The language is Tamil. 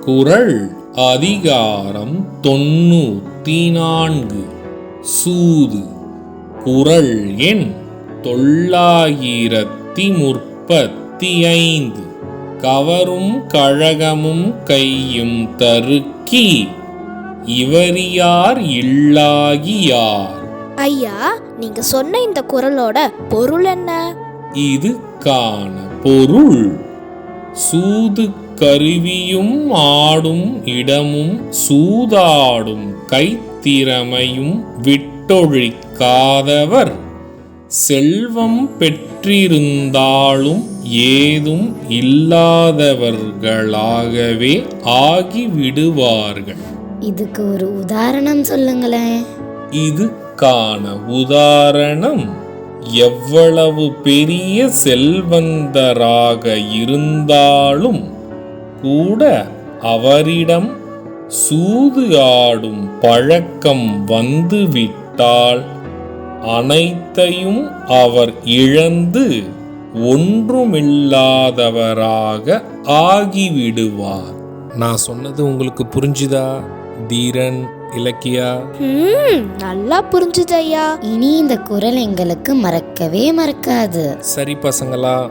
குரல் அதிகாரம் தொண்ணூத்தி நான்கு சூது. குரல் எண் தொள்ளாயிரத்தி முப்பத்தி ஐந்து கவரும் கழகமும் கையும் தருக்கி இவரியார் இல்லாகியார். ஐயா நீங்க சொன்ன இந்த குரலோட பொருள் என்ன? இது காண பொருள். சூது கருவியும் ஆடும் இடமும் சூதாடும் கைத்திறமையும் விட்டொழிக்காதவர். செல்வம் பெற்றிருந்தாலும் ஏதும் இல்லாதவர்களாகவே ஆகிவிடுவார்கள். இதுக்கு ஒரு உதாரணம் சொல்லுங்களேன். இது காண உதாரணம். எவ்வளவு பெரிய செல்வந்தராக இருந்தாலும் கூட அவரிடம் சூது ஆடும் பழக்கம் வந்துவிட்டால் அனைத்தையும் அவர் இழந்து ஒன்றுமில்லாதவராக ஆகிவிடுவார். நான் சொன்னது உங்களுக்கு புரிஞ்சுதா தீரன் இலக்கியா? ம் நல்லா புரிஞ்சுது ஐயா. இனி இந்த குரல் எங்களுக்கு மறக்கவே மறக்காது. சரி பசங்களா